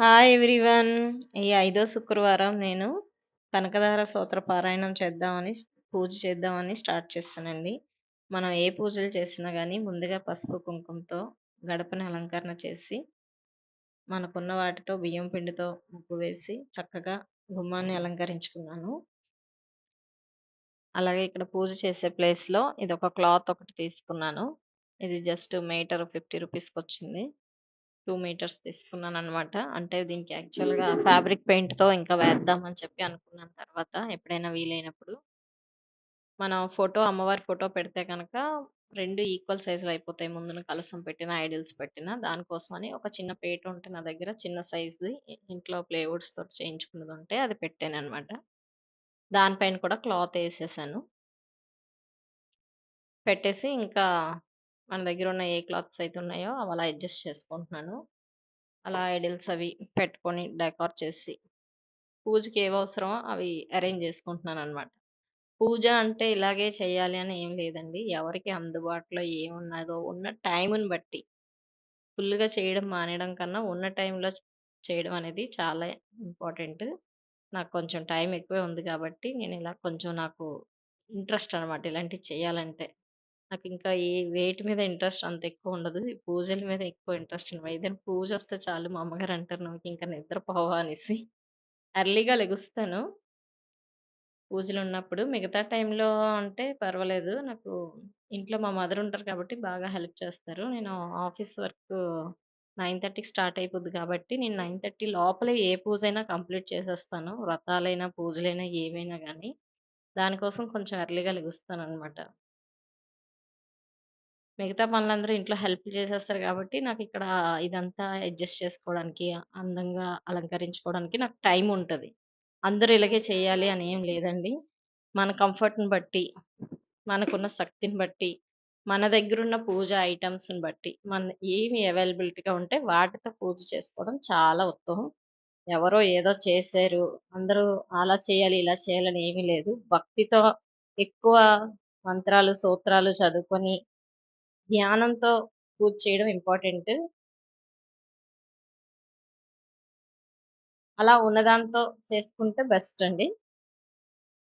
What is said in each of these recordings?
Hi everyone. ఈ ఐదో శుక్రవారం నేను కనకధార సూత్ర పారాయణం చేద్దామని, పూజ చేద్దామని స్టార్ట్ చేశానండి. మనం ఏ పూజలు చేసినా కానీ ముందుగా పసుపు, కుంకుమతో గడపని అలంకరణ చేసి, మనకున్న వాటితో బియ్యం పిండితో ముగ్గు వేసి, చక్కగా గుమ్మాన్ని అలంకరించుకున్నాను. అలాగే ఇక్కడ పూజ చేసే ప్లేస్‌లో ఇది ఒక క్లాత్ ఒకటి తీసుకున్నాను. ఇది జస్ట్ మీటర్ ఫిఫ్టీ రూపీస్కి వచ్చింది 2 మీటర్స్ తీసుకున్నాననమాట. అంటే దీనికి యాక్చువల్‌గా ఫ్యాబ్రిక్ పెయింట్‌తో ఇంకా వేద్దాం అని చెప్పి అనుకున్నాను తర్వాత ఎప్పుడైనా వీలైనప్పుడు. మనం ఫోటో అమ్మవారి ఫోటో పెడితే గనక 2 ఈక్వల్ సైజ్‌లో అయిపోతాయి. ముందున కలశం పెట్టిన, ఐడిల్స్ పెట్టిన దానికోసమని ఒక చిన్న పీట ఉంటే నా దగ్గర చిన్న సైజ్‌ది ఇంట్లో ప్లైవుడ్స్ తోటి చేయించుకున్నదుంటే అది పెట్టాననమాట. దానిపైన కూడా క్లాత్ ఏసేసాను. పెట్టేసి ఇంకా మన దగ్గరున్న ఏ క్లాత్స్ అయితే ఉన్నాయో అవి అలా అడ్జస్ట్ చేసుకుంటున్నాను. అలా ఐడిల్స్ అవి పెట్టుకొని డెకార్ చేసి, పూజకి ఏవవసరమో అవి అరేంజ్ చేసుకుంటున్నాననమాట. పూజ అంటే ఇలాగే చేయాలి అని ఏం లేదండి. ఎవరికి అందుబాటులో ఏమున్నదో ఉన్న టైముని బట్టి ఫుల్‌గా చేయడం మానేయడం కన్నా ఉన్న టైంలో చేయడం అనేది చాలా ఇంపార్టెంట్. నాకు కొంచెం టైం ఎక్కువే ఉంది కాబట్టి నేను ఇలా కొంచెం నాకు ఇంట్రెస్ట్ అనమాట ఇలాంటివి చేయాలంటే. నాకు ఇంకా ఏ వేటి మీద ఇంట్రెస్ట్ అంత ఎక్కువ ఉండదు. ఈ పూజల మీద ఎక్కువ ఇంట్రెస్ట్ అనమాట. ఏదైనా పూజొస్తే చాలు మా అమ్మగారు అంటారు "నువ్వింక నిద్రపోవా" అనేసి. ఎర్లీగా లెగుస్తాను. పూజలున్నప్పుడు. మిగతా టైంలో అంటే పర్వాలేదు. నాకు ఇంట్లో మా మదర్ ఉంటారు కాబట్టి బాగా హెల్ప్ చేస్తారు. నేను ఆఫీస్ వర్క్ 9:30కి స్టార్ట్ అయిపోద్ది కాబట్టి నేను 9:30 లోపలే ఏ పూజైనా కంప్లీట్ చేసేస్తాను. వ్రతాలైనా, పూజలైనా ఏవైనా గానీ. దానికోసం కొంచెం ఎర్లీగా లెగుస్తాననమాట. మిగతా పనులందరూ ఇంట్లో హెల్ప్ చేసేస్తారు కాబట్టి నాకు ఇక్కడ ఇదంతా అడ్జస్ట్ చేసుకోవడానికి, అందంగా అలంకరించుకోవడానికి నాకు టైం ఉంటది. అందరూ ఇలాగే చేయాలి అని ఏం లేదండి. మన కంఫర్ట్‌ని బట్టి, మనకున్న శక్తిని బట్టి, మన దగ్గరున్న పూజ ఐటెమ్స్‌ని బట్టి, మన ఏమి అవైలబిలిటీగా ఉంటే వాటితో పూజ చేసుకోవడం చాలా ఉత్తమం. ఎవరో ఏదో చేశారు, అందరూ అలా చేయాలి, ఇలా చేయాలని ఏమీ లేదు. భక్తితో ఎక్కువ మంత్రాలు, సూత్రాలు చదువుకొని, ధ్యానంతో పూజ చేయడం ఇంపార్టెంట్. అలా ఉన్నదాంతో చేసుకుంటే బెస్ట్ అండి.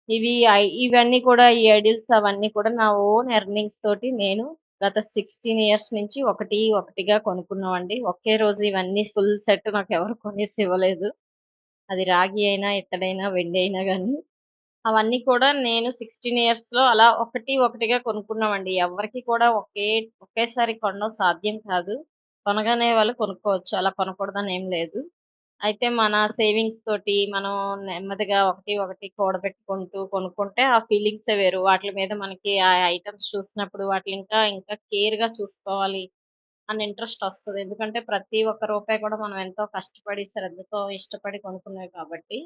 ఇవి ఐ ఇవన్నీ కూడా ఈ ఐడిల్స్ అవన్నీ కూడా నా ఓన్ ఎర్నింగ్స్ తోటి నేను గత 16 ఇయర్స్ నుంచి ఒకటి, ఒకటిగా కొనుక్కున్నామండి. ఒకే రోజు ఇవన్నీ ఫుల్ సెట్ నాకు ఎవరు కొనేసి ఇవ్వలేదు. అది రాగి అయినా, ఇత్తడైనా, వెండి అయినా కానీ అవన్నీ కూడా నేను 16 ఇయర్స్‌లో అలా ఒకటి, ఒకటిగా కొనుక్కున్నామండి. ఎవరికి కూడా ఒకే ఒకేసారి కొనడం సాధ్యం కాదు. కొనగానే వాళ్ళు కొనుక్కోవచ్చు. అలా కొనకూడదని ఏం లేదు. అయితే మన సేవింగ్స్ తోటి మనం నెమ్మదిగా ఒకటి, ఒకటి కూడబెట్టుకుంటూ కొనుక్కుంటే ఆ ఫీలింగ్సే వేరు. వాటి మీద మనకి ఆ ఐటెమ్స్ చూసినప్పుడు వాటిని ఇంకా, ఇంకా కేర్‌గా చూసుకోవాలి అని ఇంట్రెస్ట్ వస్తుంది ఎందుకంటే ప్రతి ఒక్క రూపాయి కూడా మనం ఎంతో కష్టపడి, శ్రద్ధతో, ఇష్టపడి కొనుక్కున్నాయి కాబట్టి.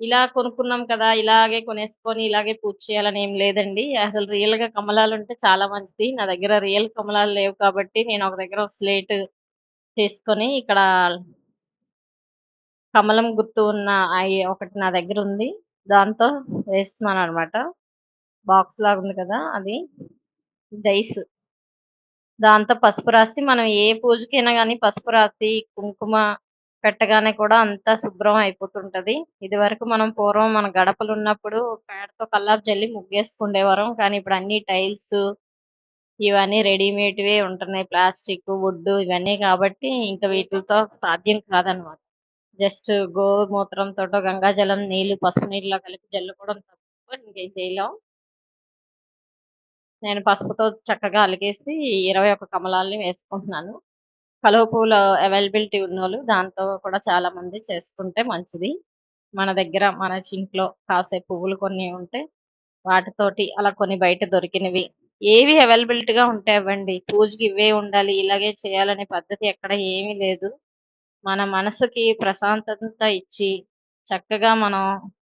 ఇలా కొనుక్కున్నాం కదా! ఇలాగే కొనేసుకొని ఇలాగే పూజ చేయాలని ఏం లేదండి. అసలు రియల్గా కమలాలు ఉంటే చాలా మంచిది. నా దగ్గర రియల్ కమలాలు లేవు కాబట్టి నేను ఒక దగ్గర స్లేట్ చేసుకొని తీసుకొని ఇక్కడ కమలం గుర్తు ఉన్న ఐ- ఒకటి నా దగ్గర ఉంది దాంతో వేస్తున్నాను అన్నమాట బాక్స్ లాగా ఉంది కదా! అది. డైస్. దాంతో పసుపు రాసి మనం ఏ పూజకైనా కానీ పసుపు రాసి, కుంకుమ పెట్టగానే కూడా అంతా శుభ్రం అయిపోతుంటది. ఇది వరకు మనం పూర్వం మన గడపలు ఉన్నప్పుడు పేడతో కల్లాపు జల్లి ముగ్గేసుకుండేవారం. కానీ ఇప్పుడు అన్ని టైల్స్ ఇవన్నీ రెడీమేడ్‌వే ఉంటున్నాయి. ప్లాస్టిక్ వుడ్ ఇవన్నీ కాబట్టి ఇంకా వీటిలతో సాధ్యం కాదనమాట. జస్ట్ గోమూత్రంతోటో, గంగాజలం నీళ్ళు పసుపు నీళ్ళలో కలిపి జల్లుకోవడం తప్ప ఇంకేం చేయలేం. నేను పసుపుతో చక్కగా అలిగేసి ఇరవై ఒక కమలాల్ని వేసుకుంటున్నాను. కలువ పూలు అవైలబిలిటీ ఉన్నోళ్ళు దాంతో కూడా చాలా మంది చేసుకుంటే మంచిది. మన దగ్గర మన ఇంట్లో కాసే పువ్వులు కొన్ని ఉంటే వాటితోటి అలా కొన్ని బయట దొరికినవి ఏవి అవైలబిలిటీగా ఉంటాయి అవ్వండి. పూజకి ఇవే ఉండాలి, ఇలాగే చేయాలనే పద్ధతి ఎక్కడ ఏమీ లేదు. మన మనసుకి ప్రశాంతత ఇచ్చి, చక్కగా మనం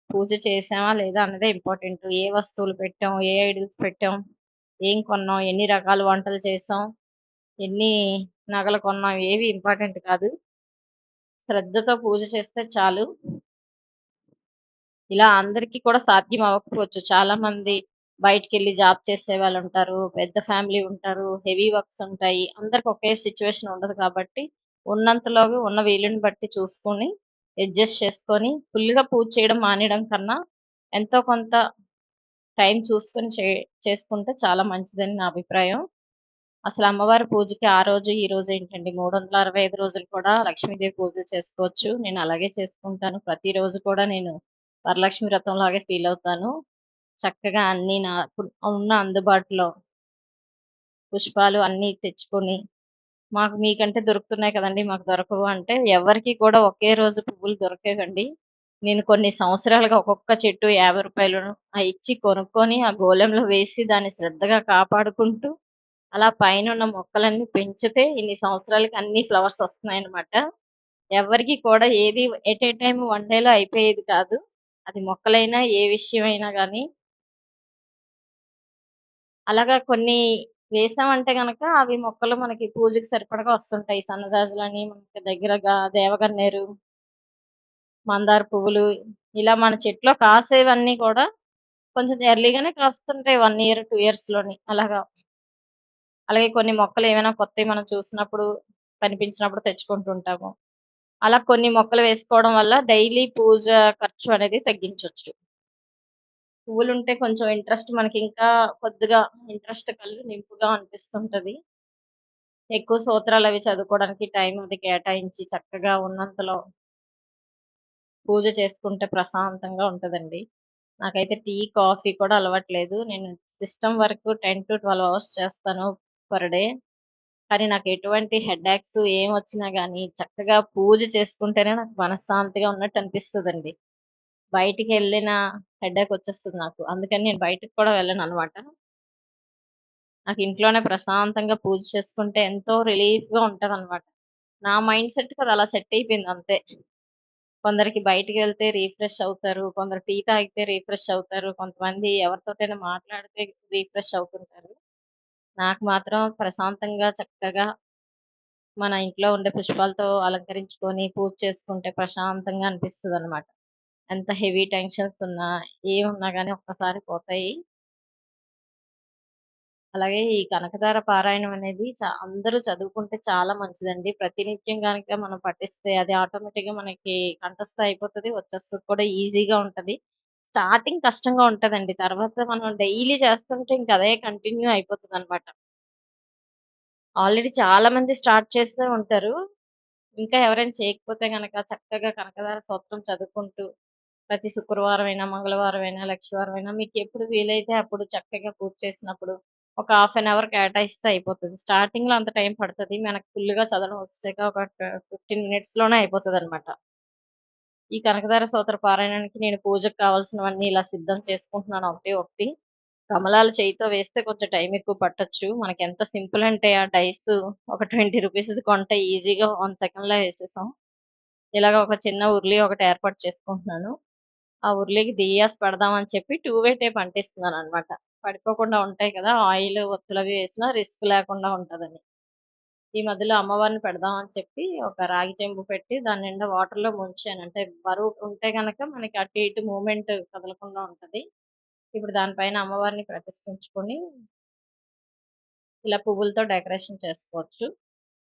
పూజ చేసామా లేదా అన్నదే ఇంపార్టెంట్. ఏ వస్తువులు పెట్టాం, ఏ ఐడియల్స్ పెట్టాం, ఏం కొన్నాం, ఎన్ని రకాల వంటలు చేసాం, ఎన్ని నగలు కొన్నాం ఏవి ఇంపార్టెంట్ కాదు. శ్రద్ధతో పూజ చేస్తే చాలు. ఇలా అందరికీ కూడా సాధ్యం అవ్వకపోవచ్చు. చాలామంది బయటికెళ్ళి జాబ్ చేసే వాళ్ళు ఉంటారు పెద్ద ఫ్యామిలీ ఉంటారు. హెవీ వర్క్స్ ఉంటాయి. అందరికి ఒకే సిచ్యువేషన్ ఉండదు కాబట్టి ఉన్నంతలో ఉన్న వీలుని బట్టి చూసుకొని, అడ్జస్ట్ చేసుకొని, ఫుల్‌గా పూజ చేయడం మానేయడం కన్నా, ఎంతో కొంత టైం చూసుకొని చే చేసుకుంటే చాలా మంచిదని నా అభిప్రాయం. అసలు అమ్మవారి పూజకి ఆ రోజు, ఈ రోజు ఏంటండి 365 రోజులు కూడా లక్ష్మీదేవి పూజలు చేసుకోవచ్చు. నేను అలాగే చేసుకుంటాను. ప్రతిరోజు కూడా నేను వరలక్ష్మి వ్రతం లాగే ఫీల్ అవుతాను. చక్కగా అన్ని నాకు ఉన్న అందుబాటులో పుష్పాలు అన్నీ తెచ్చుకొని, మాకు మీకంటే దొరుకుతున్నాయి కదండి మాకు దొరకవు అంటే, ఎవరికి కూడా ఒకే రోజు పువ్వులు దొరకేవండి నేను కొన్ని సంవత్సరాలుగా ఒక్కొక్క చెట్టు యాభై రూపాయలు ఇచ్చి కొనుక్కొని, ఆ గోళంలో వేసి దాన్ని శ్రద్ధగా కాపాడుకుంటూ, అలా పైన ఉన్న మొక్కలన్నీ పెంచితే ఇన్ని సంవత్సరాలకి అన్ని ఫ్లవర్స్ వస్తున్నాయన్నమాట. ఎవరికి కూడా ఏది ఎట్ ఏ టైం వన్ డేలో అయిపోయేది కాదు. అది మొక్కలైనా, ఏ విషయమైనా కానీ అలాగా కొన్ని వేసామంటే కనుక అవి మొక్కలు మనకి పూజకి సరిపడగా వస్తుంటాయి. సన్నజాజులని, మనకి దగ్గరగా దేవగన్నేరు మందార పువ్వులు, ఇలా మన చెట్లో కాసేవన్నీ కూడా కొంచెం ఎర్లీగానే కాస్తుంటాయి వన్ ఇయర్, టూ ఇయర్స్‌లోని అలాగా. అలాగే కొన్ని మొక్కలు ఏమైనా కొత్తవి మనం చూసినప్పుడు, కనిపించినప్పుడు తెచ్చుకుంటూ ఉంటాము. అలా కొన్ని మొక్కలు వేసుకోవడం వల్ల డైలీ పూజ ఖర్చు అనేది తగ్గించవచ్చు పువ్వులు ఉంటే కొంచెం ఇంట్రెస్ట్ మనకి ఇంకా కొద్దిగా ఇంట్రెస్ట్ కళ్ళు నింపుగా అనిపిస్తుంటది. ఎక్కువ సూత్రాలు అవి చదువుకోవడానికి టైం అది కేటాయించి చక్కగా ఉన్నంతలో పూజ చేసుకుంటే ప్రశాంతంగా ఉంటదండి. నాకైతే టీ, కాఫీ కూడా అలవాటు లేదు. నేను సిస్టమ్ వర్క్ 10-12 అవర్స్ చేస్తాను పర్ డే. కానీ నాకు ఎటువంటి హెడ్క్స్ ఏం వచ్చిన కానీ చక్కగా పూజ చేసుకుంటేనే నాకు మనశ్శాంతిగా ఉన్నట్టు అనిపిస్తుందండి బయటికి వెళ్ళిన హెడ్ యాక్ వచ్చేస్తుంది నాకు. అందుకని నేను బయటకు కూడా వెళ్ళను అనమాట నాకు ఇంట్లోనే ప్రశాంతంగా పూజ చేసుకుంటే ఎంతో రిలీఫ్‌గా ఉంటదనమాట. నా మైండ్ సెట్ కదా అలా సెట్ అయిపోయింది అంతే. కొందరికి బయటికెళ్తే రీఫ్రెష్ అవుతారు. కొందరు టీ తాగితే రీఫ్రెష్ అవుతారు. కొంతమంది ఎవరితోటైనా మాట్లాడితే రీఫ్రెష్ అవుతుంటారు. నాకు మాత్రం ప్రశాంతంగా చక్కగా మన ఇంట్లో ఉండే పుష్పాలతో అలంకరించుకొని పూజ చేసుకుంటే ప్రశాంతంగా అనిపిస్తదనమాట. ఎంత హెవీ టెన్షన్స్ ఉన్నా, ఏమున్నా గానీ ఒక్కసారి పోతాయి. అలాగే ఈ కనకధార పారాయణం అనేది చ అందరూ చదువుకుంటే చాలా మంచిదండి. ప్రతినిత్యం గనక మనం పఠిస్తే అది ఆటోమేటిక్‌గా మనకి కంఠస్థ అయిపోతది. వచ్చేస్తది కూడా ఈజీగా ఉంటది. స్టార్టింగ్ కష్టంగా ఉంటదండి. తర్వాత మనం డైలీ చేస్తుంటే ఇంక అదే కంటిన్యూ అయిపోతదనమాట. ఆల్రెడీ చాలా మంది స్టార్ట్ చేసే ఉంటారు. ఇంకా ఎవరైనా చేయకపోతే గనక చక్కగా కనకదార స్తోత్రం చదువుకుంటూ, ప్రతి శుక్రవారమైనా, మంగళవారమైనా, లక్షవారమైనా మీకెప్పుడు వీలైతే అప్పుడు చక్కగా పూజ చేసినప్పుడు ఒక హాఫ్ అన్ అవర్ కేటాయిస్తే అయిపోతది. స్టార్టింగ్‌లో అంత టైం పడతది. మనకు ఫుల్‌గా చదవడం వస్తే ఒక ట 15 మినిట్స్‌లోనే అయిపోతదనమాట. ఈ కనకధార సోదర పారాయణానికి నేను పూజకు కావాల్సినవన్నీ ఇలా సిద్ధం చేసుకుంటున్నాను ఒకటి ఒకటి. కమలాలు చేయితో వేస్తే కొంచెం టైం ఎక్కువ పట్టొచ్చు. ఎంత సింపుల్ అంటే ఆ డైస్ ఒక 20 రూపీస్‌ది కొంటే ఈజీగా వన్ సెకండ్‌లో వేసేసాం ఇలాగ ఒక చిన్న ఉర్లి ఒకటి ఏర్పాటు చేసుకుంటున్నాను. ఆ ఉర్లికి దియాస్ పెడదామని చెప్పి టూ వే టేప్ అంటిస్తున్నాననమాట. పడిపోకుండా ఉంటాయి కదా! ఆయిల్, ఒత్తులవి వేసినా రిస్క్ లేకుండా ఉంటదని. ఈ మధ్యలో అమ్మవారిని పెడదాం అని చెప్పి ఒక రాగి చెంబు పెట్టి దాని నిండా వాటర్‌లో ముంచాను. అంటే బరువు ఉంటే గనక మనకి అటు ఇటు మూమెంట్ కదలకుండా ఉంటది. ఇప్పుడు దానిపైన అమ్మవారిని ప్రతిష్ఠించుకొని ఇలా పువ్వులతో డెకరేషన్ చేసుకోవచ్చు.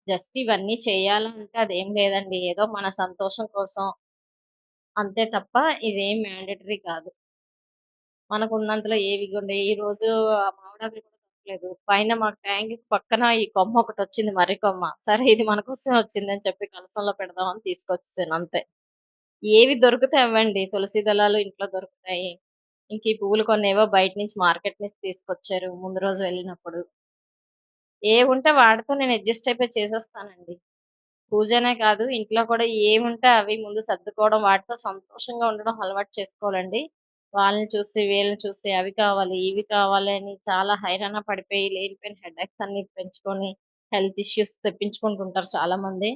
జస్ట్ ఇవన్నీ చేయాలంటే అదేం లేదండి. ఏదో మన సంతోషం కోసం అంతే తప్ప ఇదేం మ్యాండేటరీ కాదు. మనకున్నంతలో ఉండే ఈ రోజు మామిడాకులు లేదు పైన మా ట్యాంక్‌కి పక్కన ఈ కొమ్మ ఒకటొచ్చింది మర్రి కొమ్మ. సరే ఇది మన కోసమే వచ్చిందని చెప్పి కలసంలో పెడదామని తీసుకొచ్చేసాను అంతే. ఏవి దొరికితే అవ్వండి. తులసి దళాలు ఇంట్లో దొరుకుతాయి. ఇంక ఈ పువ్వులు కొన్నేవో బయట నుంచి మార్కెట్ నుంచి తీసుకొచ్చారు ముందు రోజు వెళ్ళినప్పుడు. ఏవుంటే వాటితో నేను అడ్జస్ట్ అయిపోయి చేసేస్తానండి. పూజనే కాదు ఇంట్లో కూడా ఏముంటే అవి ముందు సర్దుకోవడం, వాటితో సంతోషంగా ఉండడం అలవాటు చేసుకోవాలండి. వాళ్ళని చూసి, వీళ్ళని చూసి అవి కావాలి, ఇవి కావాలి అని చాలా హైరాణ పడిపోయి లేనిపోయిన హెడేక్స్ అన్ని పెంచుకొని హెల్త్ ఇష్యూస్ తెప్పించుకుంటుంటారు చాలామంది.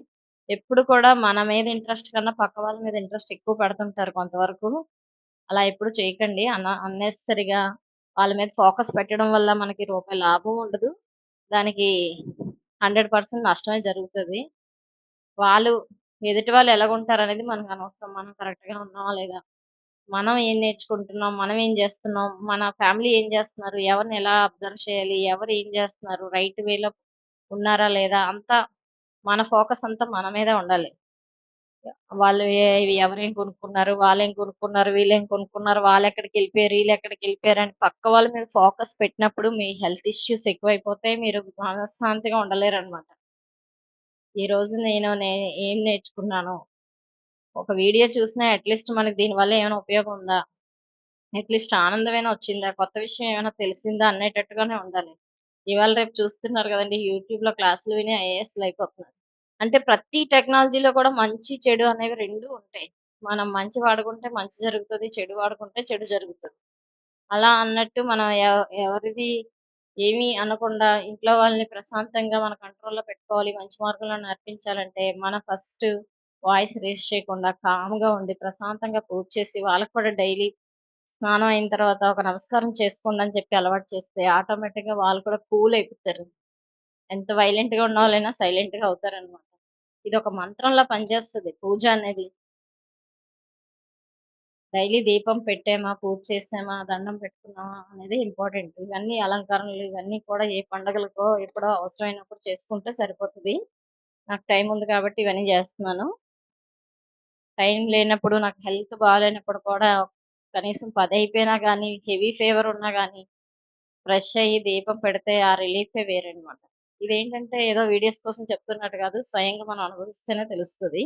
ఎప్పుడు కూడా మన మీద ఇంట్రెస్ట్ కన్నా పక్క వాళ్ళ మీద ఇంట్రెస్ట్ ఎక్కువ పెడుతుంటారు కొంతవరకు. అలా ఎప్పుడు చేయకండి. అన అన్నెసరిగా వాళ్ళ మీద ఫోకస్ పెట్టడం వల్ల మనకి రూపాయి లాభం ఉండదు. దానికి 100% నష్టమే జరుగుతది. వాళ్ళు ఎదుటి వాళ్ళు ఎలాగుంటారనేది మనకు అనవసరం. మనం కరెక్ట్‌గా ఉన్నామా లేదా? మనం ఏం నేర్చుకుంటున్నాం? మనం ఏం చేస్తున్నాం మన ఫ్యామిలీ ఏం చేస్తున్నారు ఎవరిని ఎలా అబ్జర్వ్ చేయాలి? ఎవరు ఏం చేస్తున్నారు రైట్ వేలో ఉన్నారా లేదా? అంతా మన ఫోకస్ అంతా మన మీదే ఉండాలి. వాళ్ళు ఏ ఎవరేం కొనుక్కున్నారు, వాళ్ళేం కొనుక్కున్నారు, వీళ్ళేం కొనుక్కున్నారు, వాళ్ళెక్కడికెళ్ళిపోయారు, ఈళ్ళెక్కడికెళ్ళిపోయారు అని పక్క వాళ్ళ మీద ఫోకస్ పెట్టినప్పుడు మీ హెల్త్ ఇష్యూస్ ఎక్కువైపోతాయి. మీరు మనశ్శాంతిగా ఈ ఈరోజు నేను నే ఏం నేర్చుకున్నాను? ఒక వీడియో చూసినా అట్‌లీస్ట్ మనకి దీనివల్ల ఏమైనా ఉపయోగం ఉందా? అట్‌లీస్ట్ ఆనందమైనా వచ్చిందా? కొత్త విషయం ఏమైనా తెలిసిందా? అనేటట్టుగానే ఉండాలి. ఇవాళ రేపు చూస్తున్నారు గదండీ! యూట్యూబ్‌లో క్లాసులు విని ఐఏఎస్‌లయిపోతున్నారు. అంటే ప్రతి టెక్నాలజీలో కూడా మంచి, చెడు అనేవి రెండు ఉంటాయి. మనం మంచి వాడుకుంటే మంచి జరుగుతుంది చెడు వాడుకుంటే చెడు జరుగుతది. అలా అన్నట్టు మనం ఎవ ఎవరిది ఏమీ అనకుండా ఇంట్లో వాళ్ళని ప్రశాంతంగా మన కంట్రోల్‌లో పెట్టుకోవాలి. మంచి మార్గంలో నడిపించాలంటే మనం ఫస్ట్ వాయిస్ రేస్ చేయకుండా కామ్‌గా ఉండి ప్రశాంతంగా పూజ చేసి వాళ్ళకి కూడా డైలీ స్నానం అయిన తర్వాత ఒక నమస్కారం చేసుకోండి అని చెప్పి అలవాటు చేస్తే ఆటోమేటిక్‌గా వాళ్ళు కూడా కూల్ అయిపోతారు. ఎంత వైలెంట్‌గా ఉన్నవాళ్ళైనా సైలెంట్‌గా అవుతారనమాట. ఇదొక మంత్రంలా పనిచేస్తది పూజ అనేది. డైలీ దీపం పెట్టామా, పూజ చేసామా, దండం పెట్టుకున్నామా అనేది ఇంపార్టెంట్. ఇవన్నీ అలంకరణలు ఇవన్నీ కూడా ఏ పండగలకో ఎప్పుడో అవసరమైనప్పుడు చేసుకుంటే సరిపోతది. నాకు టైం ఉంది కాబట్టి ఇవన్నీ చేస్తున్నాను టైం లేనప్పుడు నాకు హెల్త్ బాగాలేనప్పుడు కూడా కనీసం పది అయిపోయినా కానీ హెవీ ఫీవర్ ఉన్నా కానీ ఫ్రెష్ అయ్యి దీపం పెడితే ఆ రిలీఫే వేరనమాట. ఇదేంటంటే ఏదో వీడియోస్ కోసం చెప్తున్నట్టు కాదు స్వయంగా మనం అనుభవిస్తేనే తెలుస్తుంది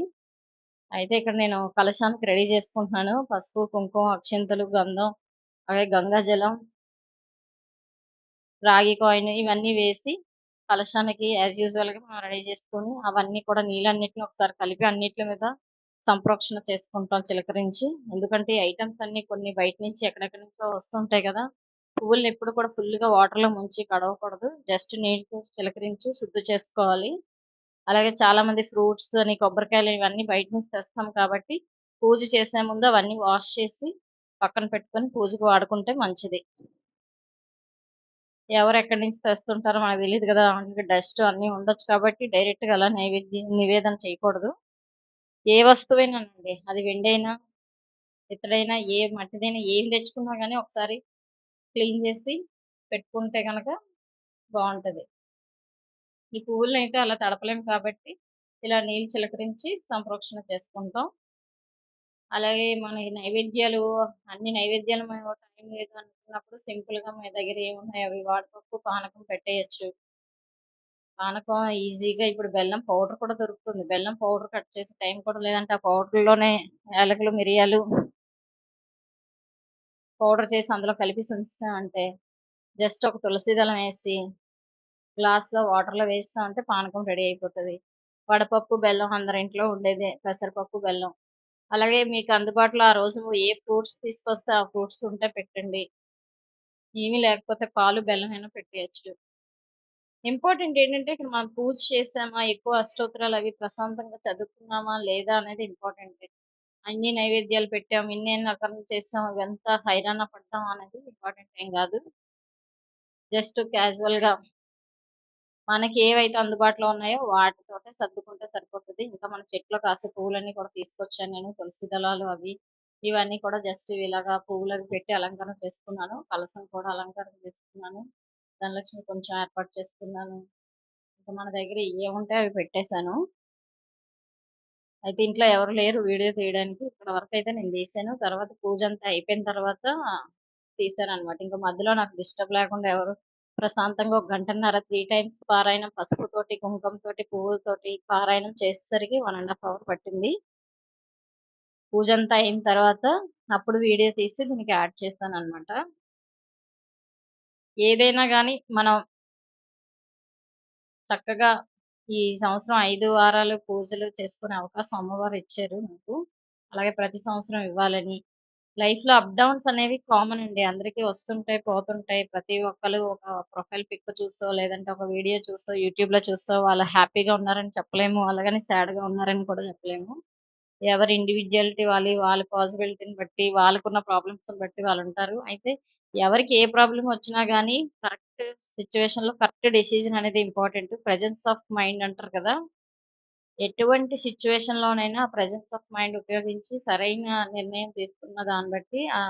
అయితే ఇక్కడ నేను కలశానికి రెడీ చేసుకుంటున్నాను. పసుపు, కుంకుమ, అక్షింతలు, గంధం, అలాగే గంగాజలం రాగి కాయిన్ ఇవన్నీ వేసి కలశానికి యాజ్ యూజువల్‌గా మనం రెడీ చేసుకొని, అవన్నీ కూడా నీళ్ళన్నిటిని ఒకసారి కలిపి అన్నిటి మీద సంప్రోక్షణ చేసుకుంటాం చిలకరించి. ఎందుకంటే ఈ అన్ని కొన్ని బయట నుంచి ఎక్కడెక్కడి నుంచో వస్తుంటాయి కదా పువ్వులను ఎప్పుడు కూడా ఫుల్‌గా వాటర్‌లో ముంచి కడవకూడదు జస్ట్ నీళ్ళతో చిలకరించి శుద్ధి చేసుకోవాలి. అలాగే చాలా మంది ఫ్రూట్స్ అని, కొబ్బరికాయలు ఇవన్నీ బయట నుంచి తెస్తాం కాబట్టి, పూజ చేసే ముందు అవన్నీ వాష్ చేసి పక్కన పెట్టుకొని పూజకు వాడుకుంటే మంచిది. ఎవరు ఎక్కడి నుంచి తెస్తుంటారో మనకు తెలియదు కదా డస్ట్ అన్నీ ఉండొచ్చు కాబట్టి డైరెక్ట్‌గా అలా నైవేద్యం నివేదన చేయకూడదు. ఏ వస్తువైనానండి అది వెండైనా, ఇతడైనా ఏ మట్టిదైనా ఏం తెచ్చుకున్నా కానీ ఒకసారి క్లీన్ చేసి పెట్టుకుంటే కనుక బాగుంటుంది ఈ పువ్వులనైతే అలా తడపలేము కాబట్టి, ఇలా నీళ్ళు చిలకరించి సంప్రోక్షణ చేసుకుంటాం. అలాగే మన నైవేద్యాలు అన్ని నైవేద్యాలు మేము టైం లేదు అనుకున్నప్పుడు సింపుల్‌గా మీ దగ్గర ఏమున్నాయో అవి వాడపప్పు, పానకం పెట్టేయొచ్చు. పానకం ఈజీగా ఇప్పుడు బెల్లం పౌడర్ కూడా దొరుకుతుంది. బెల్లం పౌడర్ కట్ చేసే టైం కూడా లేదంటే ఆ పౌడర్‌లోనే యాలకులు, మిరియాలు పౌడర్ చేసి అందులో కలిపి ఉంచామంటే జస్ట్ ఒక తులసి దళం వేసి గ్లాస్‌లో వాటర్‌లో వేస్తామంటే పానకం రెడీ అయిపోతుంది వడపప్పు, బెల్లం అందరి ఇంట్లో ఉండేదే. పెసరపప్పు, బెల్లం. అలాగే మీకు అందుబాటులో ఆ రోజు ఏ ఫ్రూట్స్ తీసుకొస్తే ఆ ఫ్రూట్స్ ఉంటే పెట్టండి. ఏమీ లేకపోతే పాలు, బెల్లమైనా పెట్టేయచ్చు ఇంపార్టెంట్ ఏంటంటే ఇక్కడ మనం పూజ చేసామా, ఎక్కువ అష్టోత్తరాలు అవి ప్రశాంతంగా చదువుకున్నామా లేదా అనేది ఇంపార్టెంట్. అన్ని నైవేద్యాలు పెట్టాం, ఇన్ని అలంకరణలు చేసాం, ఇవంతా హైరానా పడ్డాం అనేది ఇంపార్టెంట్ ఏం కాదు జస్ట్ క్యాజువల్గా మనకి ఏవైతే అందుబాటులో ఉన్నాయో వాటితోటే సర్దుకుంటే సరిపోతుంది ఇంకా మన చెట్లో కాసే పువ్వులన్నీ కూడా తీసుకొచ్చాను నేను. తులసి దళాలు అవి, ఇవన్నీ కూడా జస్ట్ ఇలాగా పువ్వులవి పెట్టి అలంకరణ చేసుకున్నాను. కలసం కూడా అలంకరణ చేసుకున్నాను. ధనలక్ష్మి కొంచెం ఏర్పాటు చేసుకున్నాను. ఇంకా మన దగ్గర ఏముంటాయి అవి పెట్టేశాను. అయితే ఇంట్లో ఎవరు లేరు వీడియో తీయడానికి. ఇక్కడ వరకు అయితే నేను తీసాను తర్వాత పూజంతా అయిపోయిన తర్వాత తీసాను అనమాట ఇంకా మధ్యలో నాకు డిస్టర్బ్ లేకుండా ఎవరు ప్రశాంతంగా ఒక గంటన్నర త్రీ టైమ్స్ పారాయణం పసుపుతోటి, కుంకుమతోటి, పువ్వులతోటి పారాయణం చేసేసరికి వన్ అండ్ హాఫ్ అవర్ పట్టింది. పూజంతా అయిన తర్వాత అప్పుడు వీడియో తీసి దీనికి యాడ్ చేశాననమాట. ఏదైనా గానీ మనం చక్కగా ఈ సంవత్సరం 5 వారాలు పూజలు చేసుకునే అవకాశం అమ్మవారు ఇచ్చారు నాకు. అలాగే ప్రతి సంవత్సరం ఇవ్వాలని. లైఫ్‌లో అప్ డౌన్స్ అనేవి కామన్ అండి. అందరికీ వస్తుంటాయి, పోతుంటాయి. ప్రతి ఒక్కళ్ళు ఒక ప్రొఫైల్ పిక్ చూసో, లేదంటే ఒక వీడియో చూసో, యూట్యూబ్‌లో చూసో వాళ్ళు హ్యాపీగా ఉన్నారని చెప్పలేము. అలాగని సాడ్‌గా ఉన్నారని కూడా చెప్పలేము. ఎవరి ఇండివిజువాలిటీ వాళ్ళు వాళ్ళ పాజిబిలిటీని బట్టి, వాళ్ళకున్న ప్రాబ్లమ్స్‌ని బట్టి వాళ్ళుంటారు. అయితే ఎవరికి ఏ ప్రాబ్లమ్ వచ్చినా గానీ కరెక్ట్ సిట్యుయేషన్‌లో కరెక్ట్ డెసిషన్ అనేది ఇంపార్టెంట్. ప్రెజెన్స్ ఆఫ్ మైండ్ అంటారు కదా! ఎటువంటి సిట్యుయేషన్‌లోనైనా ప్రెజెన్స్ ఆఫ్ మైండ్ ఉపయోగించి సరైన నిర్ణయం తీసుకున్న దాన్ని బట్టి ఆ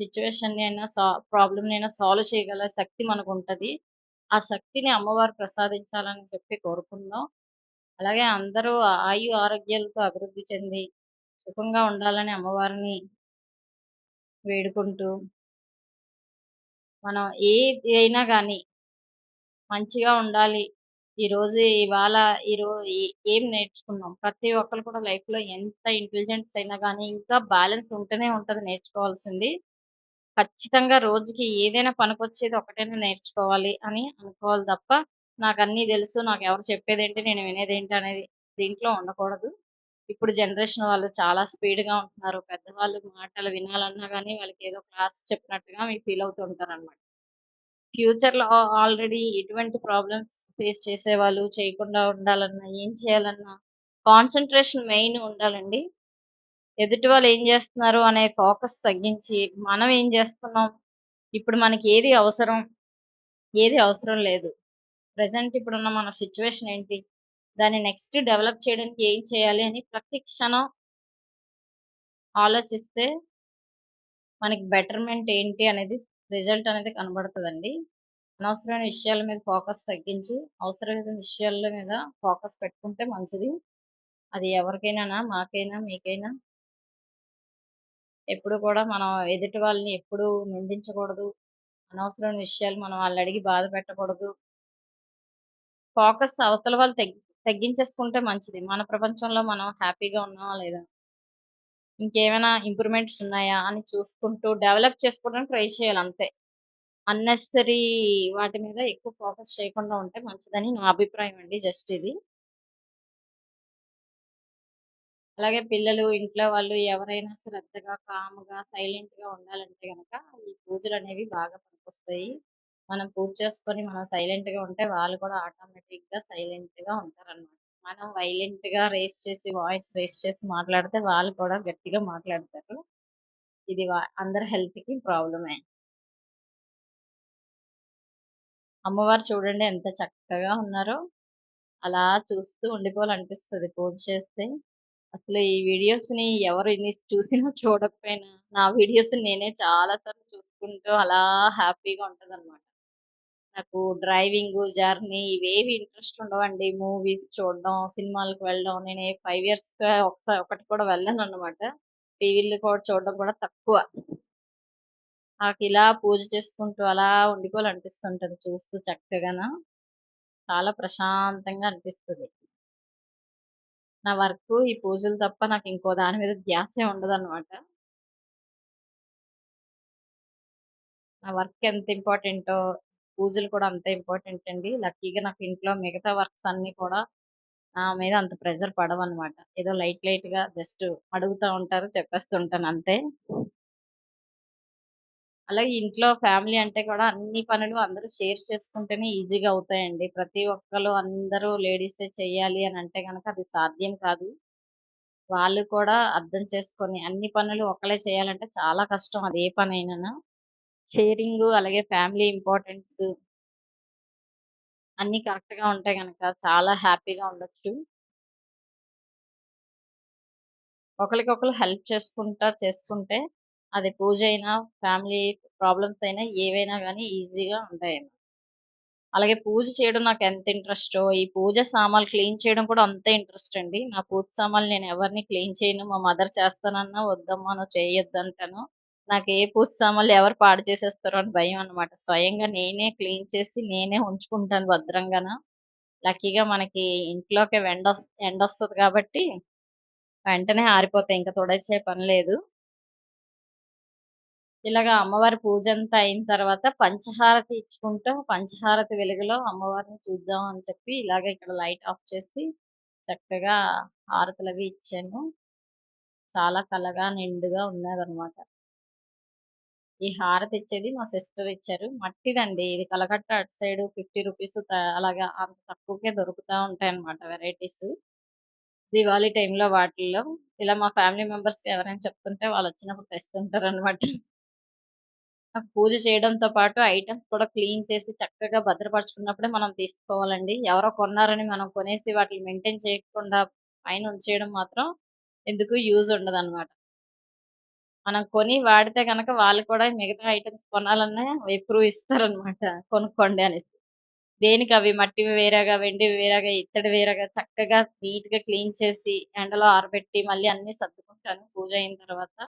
సిట్యుయేషన్‌ని అయినా సా ప్రాబ్లమ్‌నైనా సాల్వ్ చేయగల శక్తి మనకుంటది. ఆ శక్తిని అమ్మవారు ప్రసాదించాలని చెప్పి కోరుకుందాం. అలాగే అందరూ ఆయు ఆరోగ్యాలతో అభివృద్ధి చెంది సుఖంగా ఉండాలని అమ్మవారిని వేడుకుంటూ మనం ఏది అయినా గానీ మంచిగా ఉండాలి. ఈరోజు ఇవాళ ఈరో ఏ ఏం నేర్చుకున్నాం? ప్రతి ఒక్కళ్ళు కూడా లైఫ్‌లో ఎంత ఇంటెలిజెంట్స్ అయినా గానీ, ఇంకా బ్యాలెన్స్ ఉంటూనే ఉంటది నేర్చుకోవాల్సింది. ఖచ్చితంగా రోజుకి ఏదైనా పనికొచ్చేది ఒకటైనా నేర్చుకోవాలి అని అనుకోవాలి తప్ప, నాకు అన్నీ తెలుసు, నాకు ఎవరు చెప్పేదేంటి, నేను వినేదేంటి అనేది దీంట్లో ఉండకూడదు. ఇప్పుడు జనరేషన్ వాళ్ళు చాలా స్పీడ్‌గా ఉంటున్నారు. పెద్దవాళ్ళు మాటలు వినాలన్నా కానీ వాళ్ళకి ఏదో క్లాస్ చెప్పినట్టుగా మీకు ఫీల్ అవుతుంటారు అనమాట ఫ్యూచర్‌లో ఆల్రెడీ ఎటువంటి ప్రాబ్లమ్స్ ఫేస్ చేసేవాళ్ళు, చేయకుండా ఉండాలన్నా, ఏం చేయాలన్నా కాన్సన్ట్రేషన్ మెయిన్ ఉండాలండి. ఎదుటి వాళ్ళు ఏం చేస్తున్నారు అనే ఫోకస్ తగ్గించి, మనం ఏం చేస్తున్నాం ఇప్పుడు మనకి ఏది అవసరం? ఏది అవసరం లేదు. ప్రజెంట్ ఇప్పుడున్న మన సిచ్యువేషన్ ఏంటి? దాన్ని నెక్స్ట్ డెవలప్ చేయడానికి ఏం చేయాలి అని ప్రతి క్షణం ఆలోచిస్తే మనకి బెటర్‌మెంట్ ఏంటి అనేది రిజల్ట్ అనేది కనబడుతుందండి అనవసరమైన విషయాల మీద ఫోకస్ తగ్గించి, అవసరమైన విషయాల మీద ఫోకస్ పెట్టుకుంటే మంచిది. అది ఎవరికైనా మాకైనా, మీకైనా. ఎప్పుడు కూడా మనం ఎదుటి వాళ్ళని ఎప్పుడు నిందించకూడదు. అనవసరమైన విషయాలు మనం వాళ్ళనడిగి బాధ పెట్టకూడదు. ఫోకస్ అవతల వాళ్ళు తగ్గి తగ్గించేసుకుంటే మంచిది. మన ప్రపంచంలో మనం హ్యాపీగా ఉన్నామా లేదా? ఇంకేమైనా ఇంప్రూవ్‌మెంట్స్ ఉన్నాయా? అని చూసుకుంటూ డెవలప్ చేసుకోవడానికి ట్రై చేయాలి అంతే అన్నెసరీ వాటి మీద ఎక్కువ ఫోకస్ చేయకుండా ఉంటే మంచిదని నా అభిప్రాయం అండి జస్ట్ ఇది. అలాగే పిల్లలు, ఇంట్లో వాళ్ళు ఎవరైనా శ్రద్ధగా, కామ్‌గా, సైలెంట్‌గా ఉండాలంటే కనుక ఈ పూజలు అనేవి బాగా పనికొస్తాయి. మనం పూజ చేసుకొని మనం సైలెంట్గా ఉంటే వాళ్ళు కూడా ఆటోమేటిక్గా సైలెంట్గా ఉంటారు ఉంటారనమాట. మనం వైలెంట్గా రేజ్ చేసి, వాయిస్ రేజ్ చేసి మాట్లాడితే వాళ్ళు కూడా గట్టిగా మాట్లాడతారు. ఇది వ అందరి హెల్త్‌కి ప్రాబ్లమే. అమ్మవారు చూడండి ఎంత చక్కగా ఉన్నారో. అలా చూస్తూ ఉండిపోవాలనిపిస్తది పూజ చేస్తే. అసలు ఈ వీడియోస్‌ని ఎవరు ఎన్ని చూసినా చూడకపోయినా, నా వీడియోస్‌ని నేనే చాలా సార్లు చూసుకుంటూ అలా హ్యాపీగా ఉంటదనమాట. నాకు డ్రైవింగ్ జర్నీ ఇవేవి ఇంట్రెస్ట్ ఉండవండి. మూవీస్ చూడడం, సినిమాలకు వెళ్ళడం. నేను ఏ ఫైవ్ ఇయర్స్ ఒకసారి ఒకటి కూడా వెళ్ళాను అనమాట టీవీలు కూడా చూడడం కూడా తక్కువ. నాకు ఇలా పూజ చేసుకుంటూ అలా ఉండిపోవాలనిపిస్తుంటది చూస్తూ చక్కగాన. చాలా ప్రశాంతంగా అనిపిస్తుంది నా వర్క్ ఈ పూజలు తప్ప నాకు ఇంకో దాని మీద ధ్యాసే ఉండదనమాట. నా వర్క్ ఎంత ఇంపార్టెంటో, పూజలు కూడా అంతే ఇంపార్టెంట్ అండి. లక్కీగా నాకు ఇంట్లో మిగతా వర్క్స్ అన్నీ కూడా నా మీద అంత ప్రెషర్ పడవనమాట. ఏదో లైట్ లైట్‌గా జస్ట్ అడుగుతా ఉంటారు. చెప్పేస్తుంటాను అంతే. అలాగే ఇంట్లో ఫ్యామిలీ అంటే కూడా అన్ని పనులు అందరూ షేర్ చేసుకుంటేనే ఈజీగా అవుతాయండి. ప్రతి ఒక్కళ్ళు అందరూ లేడీసే చేయాలి అని అంటే గనక అది సాధ్యం కాదు. వాళ్ళు కూడా అర్థం చేసుకొని అన్ని పనులు ఒకళ్ళే చేయాలంటే చాలా కష్టం అది ఏ పనైనాను. షేరింగ్ అలాగే ఫ్యామిలీ ఇంపార్టెన్స్ అన్నీ కరెక్ట్‌గా ఉంటే కనుక చాలా హ్యాపీగా ఉండొచ్చు. ఒకరికొకరు హెల్ప్ చేసుకుంటా చేసుకుంటే అది పూజ అయినా ఫ్యామిలీ ప్రాబ్లమ్స్ అయినా ఏవైనా కానీ ఈజీగా ఉంటాయండి. అలాగే పూజ చేయడం నాకు ఎంత ఇంట్రెస్టో, ఈ పూజ సామాన్లు క్లీన్ చేయడం కూడా అంతే ఇంట్రెస్ట్ అండి. నా పూజ సామాన్లు నేను ఎవరిని క్లీన్ చేయను. మా మదర్ చేస్తానన్నా, వద్దమ్మా నువ్వు చేయొద్దంటాను. నాకు ఏ పూజ సామాన్లు ఎవరు పాడు చేసేస్తారో అని భయం అనమాట స్వయంగా నేనే క్లీన్ చేసి, నేనే ఉంచుకుంటాను భద్రంగాన. లక్కీగా మనకి ఇంట్లోకి ఎండ ఎండ వస్తుంది కాబట్టి వెంటనే ఆరిపోతాయి. ఇంకా తుడచే పని లేదు. ఇలాగ అమ్మవారి పూజ అంతా అయిన తర్వాత పంచహారతి ఇచ్చుకుంటూ, పంచహారతి వెలుగులో అమ్మవారిని చూద్దాం అని చెప్పి ఇలాగ ఇక్కడ లైట్ ఆఫ్ చేసి, చక్కగా హారతులవి ఇచ్చాను. చాలా కలగా నిండుగా ఉన్నదన్నమాట ఈ హారతిచ్చేది మా సిస్టర్ ఇచ్చారు. మట్టిదండి. ఇది కలకట్ట అటు సైడ్ ఫిఫ్టీ రూపీస్ త అలాగా అంత తక్కువకే దొరుకుతా ఉంటాయన్నమాట వెరైటీస్. దివాళీ టైంలో వాటిల్లో ఇలా మా ఫ్యామిలీ మెంబర్స్‌కి ఎవరైనా చెప్తుంటే వాళ్ళు వచ్చినప్పుడు తెస్తుంటారనమాట. నాకు పూజ చేయడంతో పాటు ఐటమ్స్ కూడా క్లీన్ చేసి చక్కగా భద్రపరచుకున్నప్పుడే మనం తీసుకోవాలండి. ఎవరో కొన్నారని మనం కొనేసి వాటిని మెయింటైన్ చేయకుండా పైన ఉంచేయడం మాత్రం ఎందుకు యూజ్ ఉండదనమాట. మనం కొని వాడితే గనక వాళ్ళు కూడా మిగతా ఐటమ్స్ కొనాలన్నా ఎప్పుడు ఇస్తారనమాట. కొనుక్కోండి అనేసి. అవి మట్టివి వేరేగా, వెండి వేరేగా, ఇత్తడి వేరేగా చక్కగా నీట్గా క్లీన్ చేసి ఎండలో ఆరబెట్టి మళ్ళీ అన్ని సర్దుకుంటాను పూజ అయిన తర్వాత.